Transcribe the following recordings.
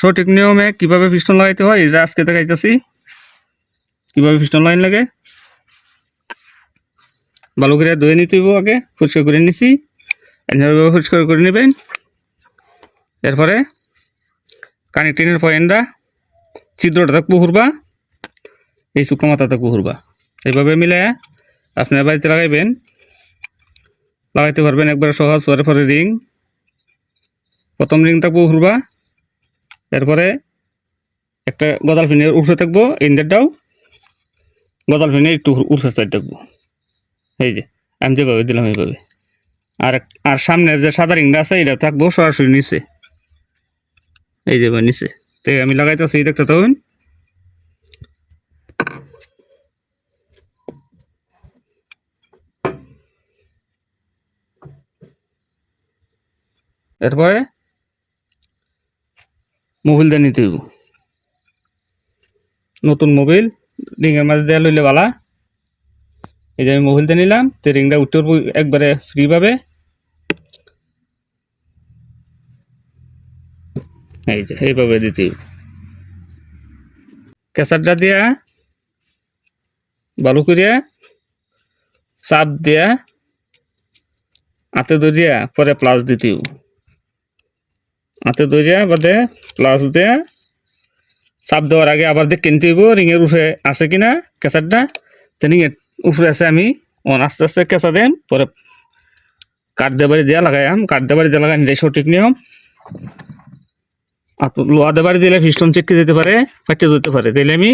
সঠিক নিয়মে কীভাবে পিস্টন লাগাইতে হয়, এই যে আজকে দেখাইতেছি। কীভাবে পিস্টন লাইন লাগে, ভালো করে ধুয়ে নিতে হইব আগে, পরিষ্কার করে নিছি। এভাবে পরিষ্কার করে নেবেন। এরপরে কানেক্টিংয়ের পয়েন্টটা, ছিদ্রটা থাকব ঘুরবা, এই শুকনো মাথা থাকব ঘুরবা। এইভাবে মিলে আপনার বাড়িতে লাগাইবেন। লাগাইতে পারবেন একবার সহজ, পরে পরে রিং প্রথম রিং থাকব ঘুরবা। এরপরে একটা গদাল ফিনের উঠে থাকব ইন্দারটাও গদাল ফিনে একটু উঠে সাইড থাকব। এই যে, আমি যেভাবে দিলাম এইভাবে। আর আর সামনের যে সাদা রিংটা আছে, এটা থাকব সরাসরি নিচে। এই যে নিচে। তো আমি লাগাইতেছি, দেখতে তখন এরপরে মোবিল দিয়ে নিতে হইব। নতুন মোবিল, রিংয়ের মাঝে দেওয়া লইলে বালা। এই যে আমি মোবিল দিয়ে নিলাম, তো রিংটা উঠতে একবারে ফ্রি পাবে এই যে, এইভাবে দিতে হইব। কেসারটা দিয়া ভালো করিয়া, চাপ দিয়া হাতে ধরিয়া, পরে প্লাস দিতে হইব। হাতে ধরিয়া বাদে প্লাস দেয়া। চাপ দেওয়ার আগে আবার দেখ কিনতে হইব রিংয়ের উঠে আছে কিনা কেঁচারটা তো রিংয়ের উপরে আছে আমি। অন, আস্তে আস্তে কেঁচা দেম, পরে কাঠ দেবারি দিয়া লাগাইম কাঠ দেবারি দিয়া লাগাই এটাই সঠিক নিয়ম। আর লোহা দেবারি দিলে পিস্টন চিটকে যেতে পারে ফাটে যেতে পারে। তাইলে আমি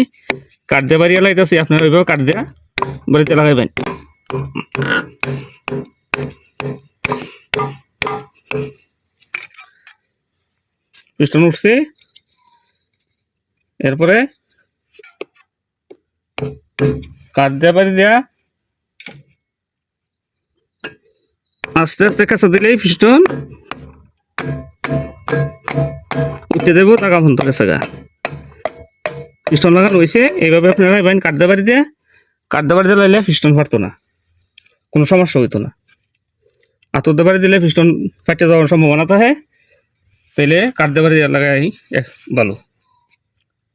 কাঠ দেবারি লাগাইতেছি, আপনার ওইভাবে কাঠ দেয়া বাড়িতে লাগাইবেন। পিস্টন উঠছে। এরপরে কাঠ দেওয়া পারি দেয়া আস্তে আস্তে কাঁচা দিলেই পিস্টন উঠতে দেবো টাকা ফোন সাগা। পিস্টন লাগানো হয়েছে এইভাবে আপনারা এবার দেওয়া পারি দিয়ে। দেওয়া পারি দিয়ে লাইলে পিস্টন ফাটতো না, কোনো সমস্যা হইতো না। আতর দেবারি দিলে পিস্টন ফাটে যাওয়ার সম্ভাবনা থাকে তাইলে কাটতে পারি লাগাই এক ভালো